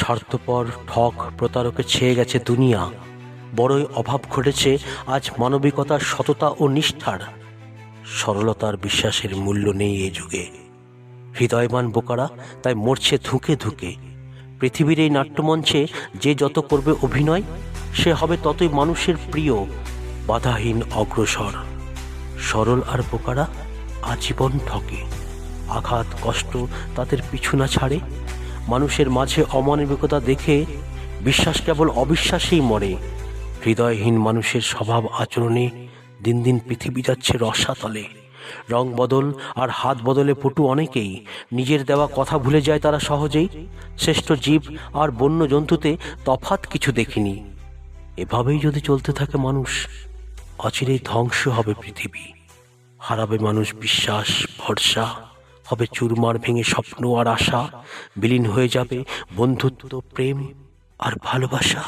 স্বার্থপর ঠক প্রতারকে ছেয়ে গেছে দুনিয়া। বড়ই অভাব ঘটেছে আজ মানবিকতার সততা ও নিষ্ঠার। সরলতার বিশ্বাসের মূল্য নেই এ যুগে। হৃদয়বান বোকারা তাই মরছে ধুকে ধুকে। পৃথিবীর এই নাট্যমঞ্চে যে যত করবে অভিনয়, সে হবে ততই মানুষের প্রিয়, বাধাহীন অগ্রসর। সরল আর বোকারা আজীবন ঠকে। আঘাত, কষ্ট তাদের পিছু না ছাড়ে। মানুষের মাঝে অমানবিকতা দেখে বিশ্বাস কেবল অবিশ্বাসেই মরে। হৃদয়হীন মানুষের স্বভাব আচরণে দিন দিন পৃথিবী যাচ্ছে রসাতলে। রং বদল আর হাত বদলে পটু অনেকেই। নিজের দেওয়া কথা ভুলে যায় তারা সহজেই। শ্রেষ্ঠ জীব আর বন্য জন্তুতে তফাত কিছু দেখিনি। এভাবেই যদি চলতে থাকে মানুষ, অচিরেই ধ্বংস হবে পৃথিবী। হারাবে মানুষ বিশ্বাস, ভরসা। হবে চুরমার ভেঙে স্বপ্ন আর আশা বিলীন হয়ে যাবে বন্ধুত্ব প্রেম আর ভালোবাসা।